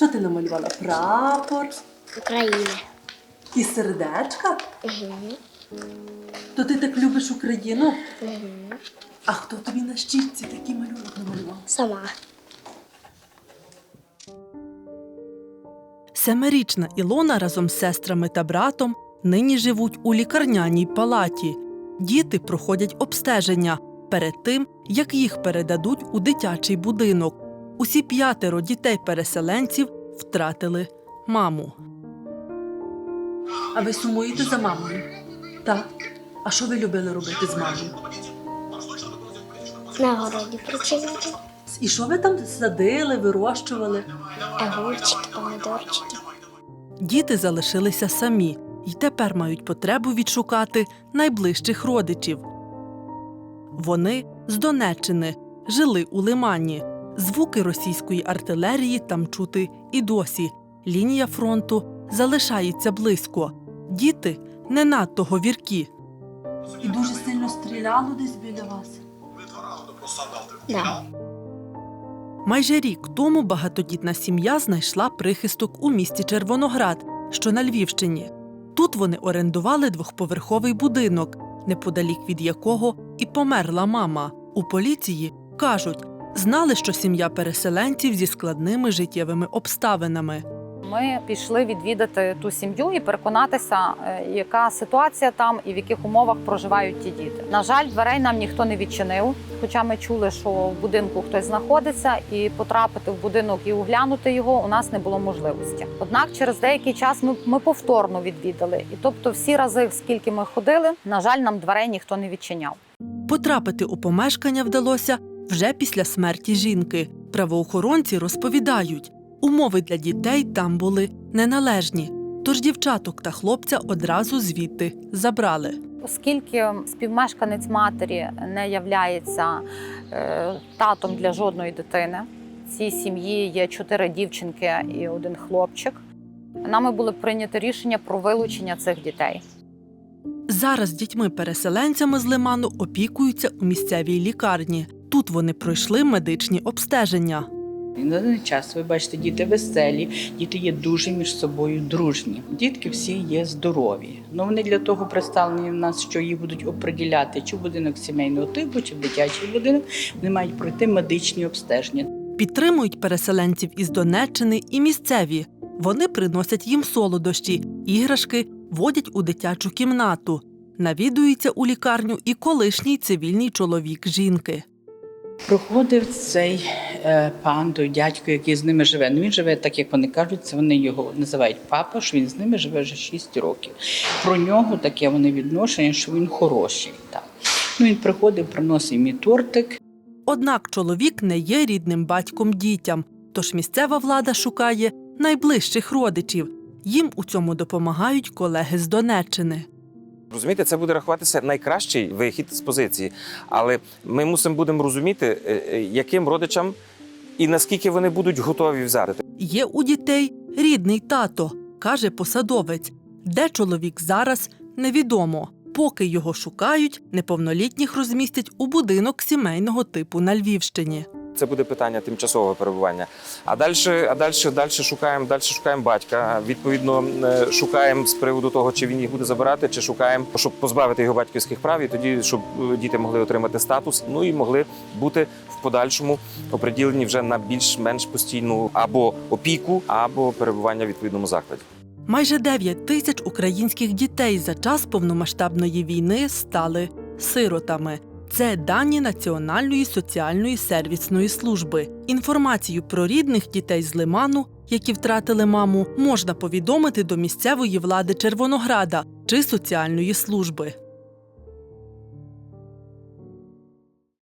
Що ти намалювала? Прапор України. і сердечка? Угу. То ти так любиш Україну? Угу. А хто тобі на щічці такий малюнок намалював? Сама. Семирічна Ілона разом з сестрами та братом нині живуть у лікарняній палаті. Діти проходять обстеження перед тим, як їх передадуть у дитячий будинок. Усі п'ятеро дітей-переселенців втратили маму. А ви сумуєте за мамою? Так. А що ви любили робити з мамою? На городі працювати. І що ви там садили, вирощували? Огурчики, помідорчики. Діти залишилися самі і тепер мають потребу відшукати найближчих родичів. Вони з Донеччини жили у Лимані. Звуки російської артилерії там чути і досі. Лінія фронту залишається близько. Діти не надто говіркі. І дуже сильно стріляло десь біля вас. Да. Майже рік тому багатодітна сім'я знайшла прихисток у місті Червоноград, що на Львівщині. Тут вони орендували двохповерховий будинок, неподалік від якого і померла мама. У поліції кажуть, знали, що сім'я переселенців зі складними життєвими обставинами. Ми пішли відвідати ту сім'ю і переконатися, е, яка ситуація там і в яких умовах проживають ті діти. На жаль, дверей нам ніхто не відчинив. Хоча ми чули, що в будинку хтось знаходиться, і потрапити в будинок і оглянути його у нас не було можливості. Однак, через деякий час ми, ми повторно відвідали. І тобто, всі рази, скільки ми ходили, на жаль, нам дверей ніхто не відчиняв. Потрапити у помешкання вдалося вже після смерті жінки. Правоохоронці розповідають, умови для дітей там були неналежні. Тож дівчаток та хлопця одразу звідти забрали. Оскільки співмешканець матері не являється е, татом для жодної дитини, в цій сім'ї є чотири дівчинки і один хлопчик. Нами було прийнято рішення про вилучення цих дітей. Зараз дітьми-переселенцями з Лиману опікуються у місцевій лікарні. Тут вони пройшли медичні обстеження. На даний час ви бачите, діти веселі, діти є дуже між собою дружні. Дітки всі є здорові. Ну вони для того представлені в нас, що їх будуть оприділяти чи в будинок сімейного типу, чи в дитячий будинок. Вони мають пройти медичні обстеження. Підтримують переселенців із Донеччини і місцеві. Вони приносять їм солодощі, іграшки, водять у дитячу кімнату. Навідується у лікарню і колишній цивільний чоловік жінки. Проходив цей е, пан, той дядько, який з ними живе. Ну він живе, так як вони кажуть, це вони його називають папа, що він з ними живе вже 6 років. Про нього таке вони відношення, що він хороший. Так. Ну, він приходив, приносив мій тортик. Однак чоловік не є рідним батьком дітям, тож місцева влада шукає найближчих родичів. Їм у цьому допомагають колеги з Донеччини. Розумієте, це буде рахуватися найкращий вихід з позиції. Але ми мусимо будемо розуміти, е, е, яким родичам і наскільки вони будуть готові взяти. Є у дітей рідний тато, каже посадовець. Де чоловік зараз, невідомо. Поки його шукають, неповнолітніх розмістять у будинок сімейного типу на Львівщині. Це буде питання тимчасового перебування. А далі, а далі, далі шукаємо, далі шукаємо батька. Відповідно, е, шукаємо з приводу того, чи він їх буде забирати, чи шукаємо, щоб позбавити його батьківських прав, і тоді, щоб е, діти могли отримати статус, ну і могли бути в подальшому оприділені вже на більш-менш постійну або опіку, або перебування в відповідному закладі. Майже 9 тисяч українських дітей за час повномасштабної війни стали сиротами. Це дані Національної соціальної сервісної служби. Інформацію про рідних дітей з Лиману, які втратили маму, можна повідомити до місцевої влади Червонограда чи соціальної служби.